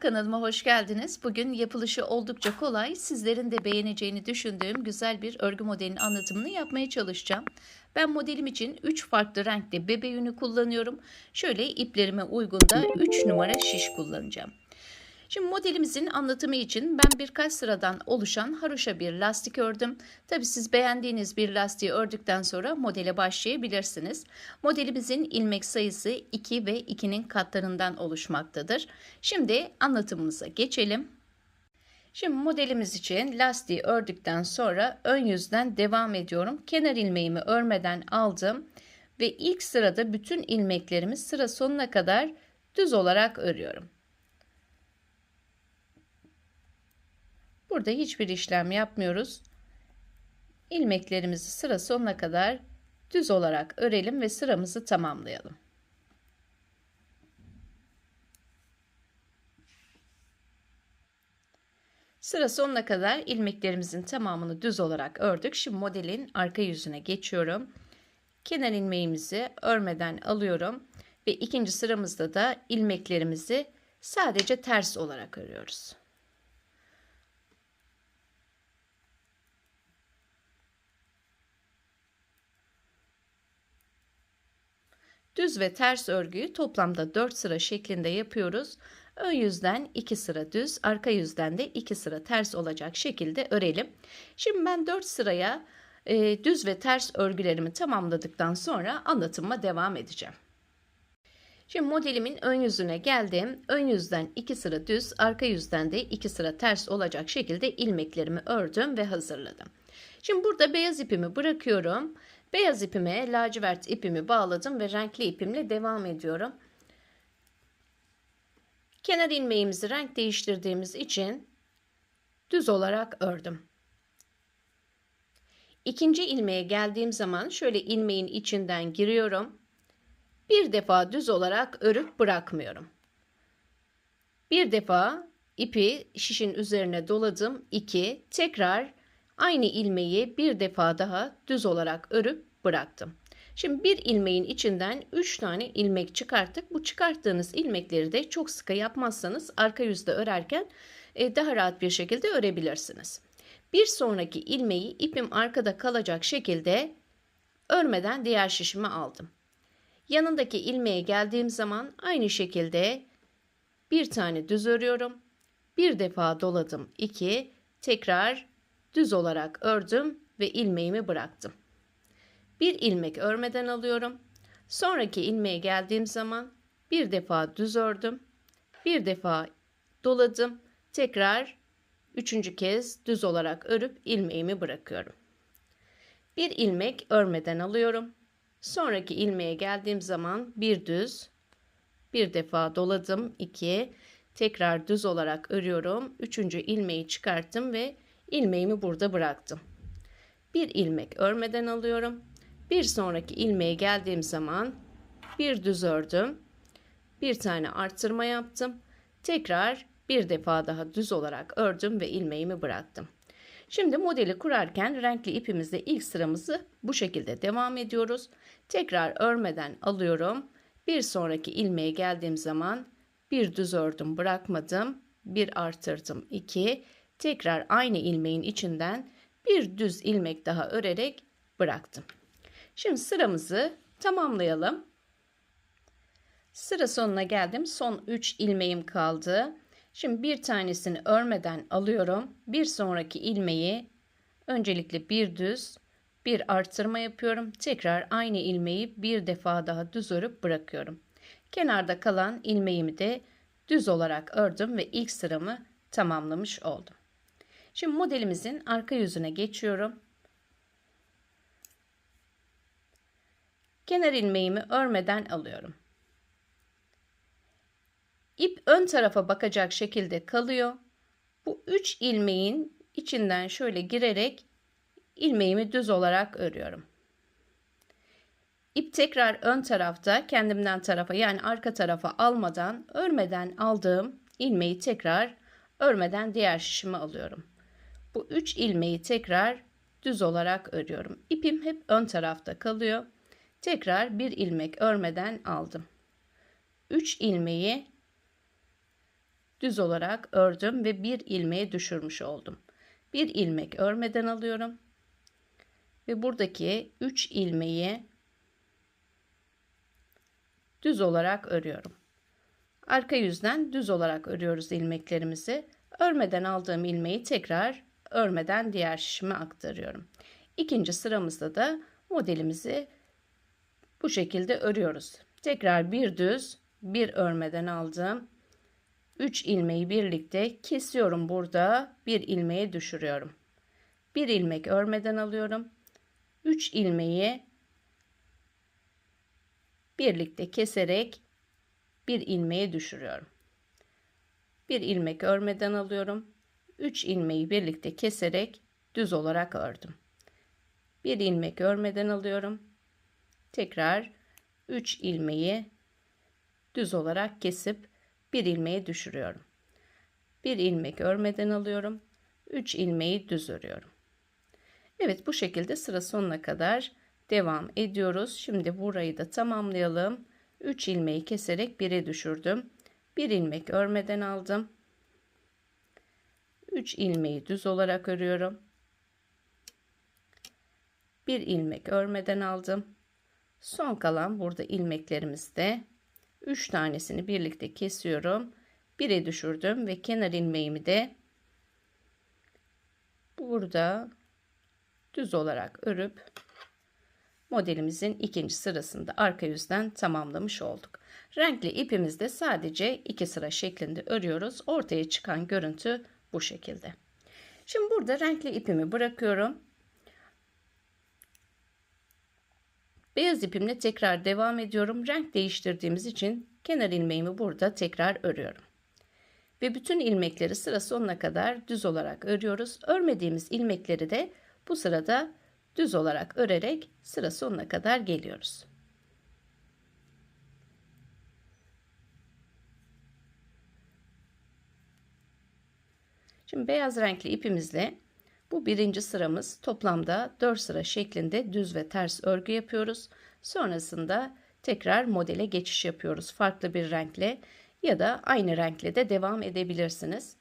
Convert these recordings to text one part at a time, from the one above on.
Kanalıma hoş geldiniz. Bugün yapılışı oldukça kolay, sizlerin de beğeneceğini düşündüğüm güzel bir örgü modelinin anlatımını yapmaya çalışacağım. Ben modelim için 3 farklı renkte bebe yünü kullanıyorum. Şöyle iplerime uygun da 3 numara şiş kullanacağım. Şimdi modelimizin anlatımı için ben birkaç sıradan oluşan haroşa bir lastik ördüm. Tabi siz beğendiğiniz bir lastiği ördükten sonra modele başlayabilirsiniz. Modelimizin ilmek sayısı 2 ve 2'nin katlarından oluşmaktadır. Şimdi anlatımımıza geçelim. Şimdi modelimiz için lastiği ördükten sonra ön yüzden devam ediyorum. Kenar ilmeğimi örmeden aldım ve ilk sırada bütün ilmeklerimi sıra sonuna kadar düz olarak örüyorum. Burada hiçbir işlem yapmıyoruz. İlmeklerimizi sıra sonuna kadar düz olarak örelim ve sıramızı tamamlayalım. Sıra sonuna kadar ilmeklerimizin tamamını düz olarak ördük. Şimdi modelin arka yüzüne geçiyorum. Kenar ilmeğimizi örmeden alıyorum ve ikinci sıramızda da ilmeklerimizi sadece ters olarak örüyoruz. Düz ve ters örgüyü toplamda 4 sıra şeklinde yapıyoruz. Ön yüzden 2 sıra düz, arka yüzden de 2 sıra ters olacak şekilde örelim. Şimdi ben 4 sıraya e, düz ve ters örgülerimi tamamladıktan sonra anlatıma devam edeceğim. Şimdi modelimin ön yüzüne geldim. Ön yüzden 2 sıra düz, arka yüzden de 2 sıra ters olacak şekilde ilmeklerimi ördüm ve hazırladım. Şimdi burada beyaz ipimi bırakıyorum. Beyaz ipime lacivert ipimi bağladım ve renkli ipimle devam ediyorum. Kenar ilmeğimizi renk değiştirdiğimiz için düz olarak ördüm. İkinci ilmeğe geldiğim zaman şöyle ilmeğin içinden giriyorum. Bir defa düz olarak örüp bırakmıyorum. Bir defa ipi şişin üzerine doladım. 2 tekrar Aynı ilmeği bir defa daha düz olarak örüp bıraktım. Şimdi bir ilmeğin içinden 3 tane ilmek çıkarttık. Bu çıkarttığınız ilmekleri de çok sıkı yapmazsanız arka yüzde örerken e, daha rahat bir şekilde örebilirsiniz. Bir sonraki ilmeği ipim arkada kalacak şekilde örmeden diğer şişimi aldım. Yanındaki ilmeğe geldiğim zaman aynı şekilde bir tane düz örüyorum. Bir defa doladım 2 tekrar düz olarak ördüm ve ilmeğimi bıraktım. Bir ilmek örmeden alıyorum. Sonraki ilmeğe geldiğim zaman bir defa düz ördüm. Bir defa doladım. Tekrar üçüncü kez düz olarak örüp ilmeğimi bırakıyorum. Bir ilmek örmeden alıyorum. Sonraki ilmeğe geldiğim zaman bir düz, bir defa doladım, iki, tekrar düz olarak örüyorum. Üçüncü ilmeği çıkarttım ve ilmeğimi burada bıraktım. Bir ilmek örmeden alıyorum. Bir sonraki ilmeğe geldiğim zaman bir düz ördüm. Bir tane arttırma yaptım. Tekrar bir defa daha düz olarak ördüm ve ilmeğimi bıraktım. Şimdi modeli kurarken renkli ipimizde ilk sıramızı bu şekilde devam ediyoruz. Tekrar örmeden alıyorum. Bir sonraki ilmeğe geldiğim zaman bir düz ördüm bırakmadım. Bir artırdım 2 tekrar aynı ilmeğin içinden bir düz ilmek daha örerek bıraktım. Şimdi sıramızı tamamlayalım. Sıra sonuna geldim. Son 3 ilmeğim kaldı. Şimdi bir tanesini örmeden alıyorum. Bir sonraki ilmeği öncelikle bir düz, bir artırma yapıyorum. Tekrar aynı ilmeği bir defa daha düz örüp bırakıyorum. Kenarda kalan ilmeğimi de düz olarak ördüm ve ilk sıramı tamamlamış oldum. Şimdi modelimizin arka yüzüne geçiyorum. Kenar ilmeğimi örmeden alıyorum. İp ön tarafa bakacak şekilde kalıyor. Bu 3 ilmeğin içinden şöyle girerek ilmeğimi düz olarak örüyorum. İp tekrar ön tarafta kendimden tarafa yani arka tarafa almadan örmeden aldığım ilmeği tekrar örmeden diğer şişime alıyorum. Bu 3 ilmeği tekrar düz olarak örüyorum. İpim hep ön tarafta kalıyor. Tekrar bir ilmek örmeden aldım. 3 ilmeği düz olarak ördüm ve bir ilmeğe düşürmüş oldum. Bir ilmek örmeden alıyorum. Ve buradaki 3 ilmeği düz olarak örüyorum. Arka yüzden düz olarak örüyoruz ilmeklerimizi. Örmeden aldığım ilmeği tekrar örmeden diğer şişime aktarıyorum. İkinci sıramızda da modelimizi bu şekilde örüyoruz. Tekrar bir düz, bir örmeden aldım. 3 ilmeği birlikte kesiyorum burada. Bir ilmeğe düşürüyorum. Bir ilmek örmeden alıyorum. 3 ilmeği birlikte keserek bir ilmeğe düşürüyorum. Bir ilmek örmeden alıyorum. 3 ilmeği birlikte keserek düz olarak ördüm. Bir ilmek örmeden alıyorum. Tekrar 3 ilmeği düz olarak kesip bir ilmeği düşürüyorum. Bir ilmek örmeden alıyorum. 3 ilmeği düz örüyorum. Evet bu şekilde sıra sonuna kadar devam ediyoruz. Şimdi burayı da tamamlayalım. 3 ilmeği keserek 1'e düşürdüm. 1 ilmek örmeden aldım. 3 ilmeği düz olarak örüyorum. 1 ilmek örmeden aldım. Son kalan burada ilmeklerimizde 3 tanesini birlikte kesiyorum. 1'e düşürdüm ve kenar ilmeğimi de burada düz olarak örüp modelimizin ikinci sırasında arka yüzden tamamlamış olduk. Renkli ipimizde sadece iki sıra şeklinde örüyoruz. Ortaya çıkan görüntü bu şekilde. Şimdi burada renkli ipimi bırakıyorum. Beyaz ipimle tekrar devam ediyorum. Renk değiştirdiğimiz için kenar ilmeğimi burada tekrar örüyorum. Ve bütün ilmekleri sıra sonuna kadar düz olarak örüyoruz. Örmediğimiz ilmekleri de bu sırada düz olarak örerek sıra sonuna kadar geliyoruz. Şimdi beyaz renkli ipimizle bu birinci sıramız toplamda 4 sıra şeklinde düz ve ters örgü yapıyoruz. Sonrasında tekrar modele geçiş yapıyoruz farklı bir renkle ya da aynı renkle de devam edebilirsiniz.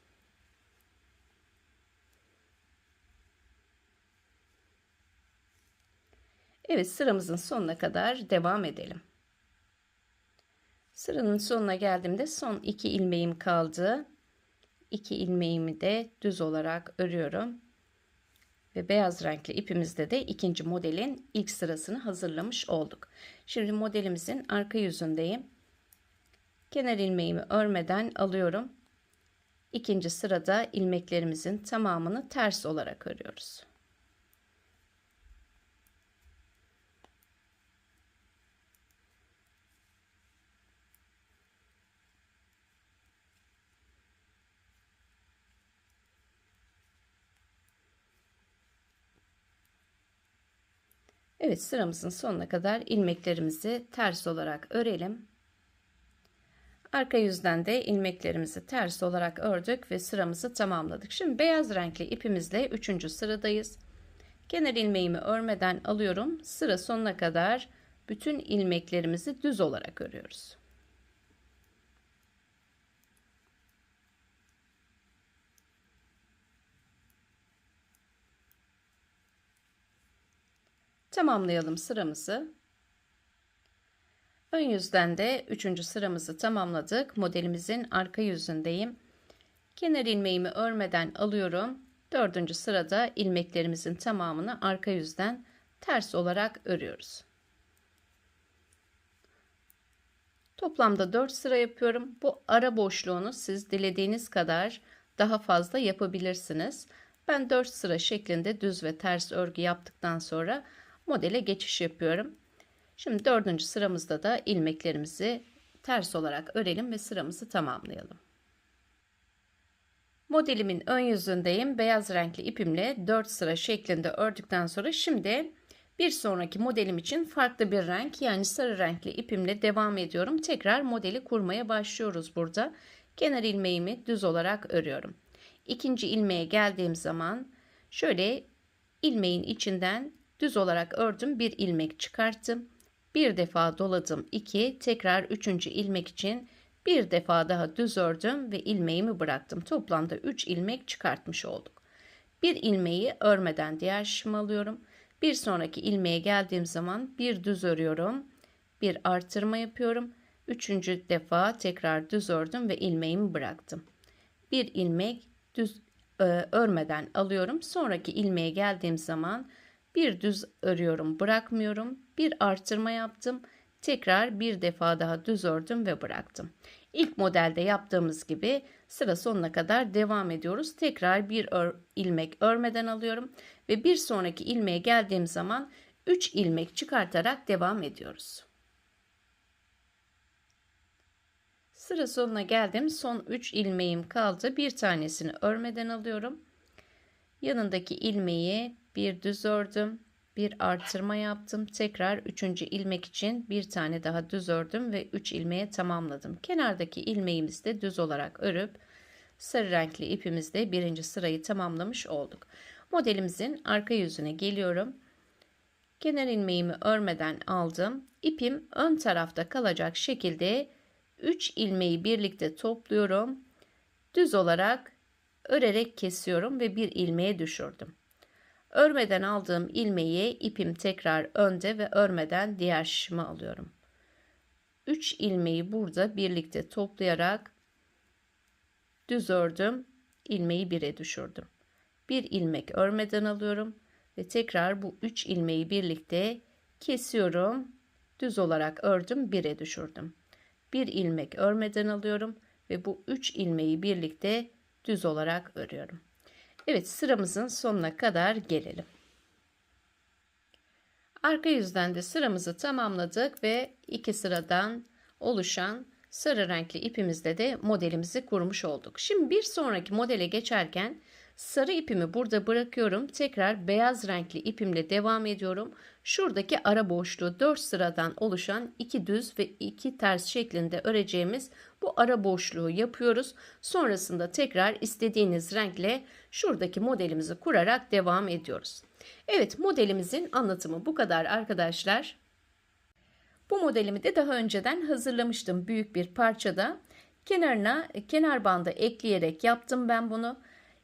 Evet sıramızın sonuna kadar devam edelim. Sıranın sonuna geldiğimde son iki ilmeğim kaldı. İki ilmeğimi de düz olarak örüyorum. Ve beyaz renkli ipimizde de ikinci modelin ilk sırasını hazırlamış olduk. Şimdi modelimizin arka yüzündeyim. Kenar ilmeğimi örmeden alıyorum. İkinci sırada ilmeklerimizin tamamını ters olarak örüyoruz. Evet sıramızın sonuna kadar ilmeklerimizi ters olarak örelim. Arka yüzden de ilmeklerimizi ters olarak ördük ve sıramızı tamamladık. Şimdi beyaz renkli ipimizle 3. sıradayız. Kenar ilmeğimi örmeden alıyorum. Sıra sonuna kadar bütün ilmeklerimizi düz olarak örüyoruz. Tamamlayalım sıramızı. Ön yüzden de 3. sıramızı tamamladık. Modelimizin arka yüzündeyim. Kenar ilmeğimi örmeden alıyorum. 4. sırada ilmeklerimizin tamamını arka yüzden ters olarak örüyoruz. Toplamda 4 sıra yapıyorum. Bu ara boşluğunu siz dilediğiniz kadar daha fazla yapabilirsiniz. Ben 4 sıra şeklinde düz ve ters örgü yaptıktan sonra modele geçiş yapıyorum. Şimdi dördüncü sıramızda da ilmeklerimizi ters olarak örelim ve sıramızı tamamlayalım. Modelimin ön yüzündeyim. Beyaz renkli ipimle 4 sıra şeklinde ördükten sonra şimdi bir sonraki modelim için farklı bir renk yani sarı renkli ipimle devam ediyorum. Tekrar modeli kurmaya başlıyoruz burada. Kenar ilmeğimi düz olarak örüyorum. İkinci ilmeğe geldiğim zaman şöyle ilmeğin içinden Düz olarak ördüm. Bir ilmek çıkarttım. Bir defa doladım. 2. Tekrar üçüncü ilmek için Bir defa daha düz ördüm ve ilmeğimi bıraktım. Toplamda 3 ilmek çıkartmış olduk. Bir ilmeği örmeden diğer şişime alıyorum. Bir sonraki ilmeğe geldiğim zaman bir düz örüyorum. Bir artırma yapıyorum. Üçüncü defa tekrar düz ördüm ve ilmeğimi bıraktım. Bir ilmek düz e, örmeden alıyorum. Sonraki ilmeğe geldiğim zaman bir düz örüyorum, bırakmıyorum. Bir artırma yaptım. Tekrar bir defa daha düz ördüm ve bıraktım. İlk modelde yaptığımız gibi sıra sonuna kadar devam ediyoruz. Tekrar bir ör, ilmek örmeden alıyorum ve bir sonraki ilmeğe geldiğim zaman 3 ilmek çıkartarak devam ediyoruz. Sıra sonuna geldim. Son 3 ilmeğim kaldı. Bir tanesini örmeden alıyorum. Yanındaki ilmeği bir düz ördüm. Bir artırma yaptım. Tekrar 3. ilmek için bir tane daha düz ördüm ve 3 ilmeğe tamamladım. Kenardaki ilmeğimizi de düz olarak örüp sarı renkli ipimizde birinci sırayı tamamlamış olduk. Modelimizin arka yüzüne geliyorum. Kenar ilmeğimi örmeden aldım. İpim ön tarafta kalacak şekilde 3 ilmeği birlikte topluyorum. Düz olarak örerek kesiyorum ve bir ilmeğe düşürdüm. Örmeden aldığım ilmeği ipim tekrar önde ve örmeden diğer şişime alıyorum. 3 ilmeği burada birlikte toplayarak düz ördüm. ilmeği bire düşürdüm. Bir ilmek örmeden alıyorum ve tekrar bu 3 ilmeği birlikte kesiyorum. Düz olarak ördüm, bire düşürdüm. Bir ilmek örmeden alıyorum ve bu 3 ilmeği birlikte düz olarak örüyorum. Evet sıramızın sonuna kadar gelelim. Arka yüzden de sıramızı tamamladık ve iki sıradan oluşan sarı renkli ipimizle de modelimizi kurmuş olduk. Şimdi bir sonraki modele geçerken sarı ipimi burada bırakıyorum. Tekrar beyaz renkli ipimle devam ediyorum. Şuradaki ara boşluğu 4 sıradan oluşan iki düz ve iki ters şeklinde öreceğimiz bu ara boşluğu yapıyoruz. Sonrasında tekrar istediğiniz renkle şuradaki modelimizi kurarak devam ediyoruz. Evet modelimizin anlatımı bu kadar arkadaşlar. Bu modelimi de daha önceden hazırlamıştım büyük bir parçada. Kenarına kenar bandı ekleyerek yaptım ben bunu.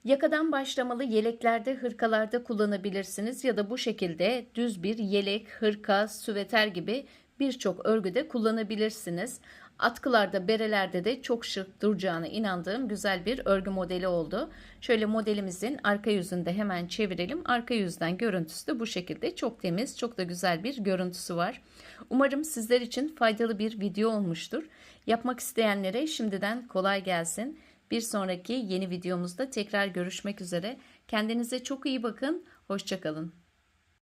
Yakadan başlamalı yeleklerde, hırkalarda kullanabilirsiniz ya da bu şekilde düz bir yelek, hırka, süveter gibi birçok örgüde kullanabilirsiniz. Atkılarda, berelerde de çok şık duracağına inandığım güzel bir örgü modeli oldu. Şöyle modelimizin arka yüzünde hemen çevirelim. Arka yüzden görüntüsü de bu şekilde çok temiz, çok da güzel bir görüntüsü var. Umarım sizler için faydalı bir video olmuştur. Yapmak isteyenlere şimdiden kolay gelsin. Bir sonraki yeni videomuzda tekrar görüşmek üzere. Kendinize çok iyi bakın. Hoşçakalın.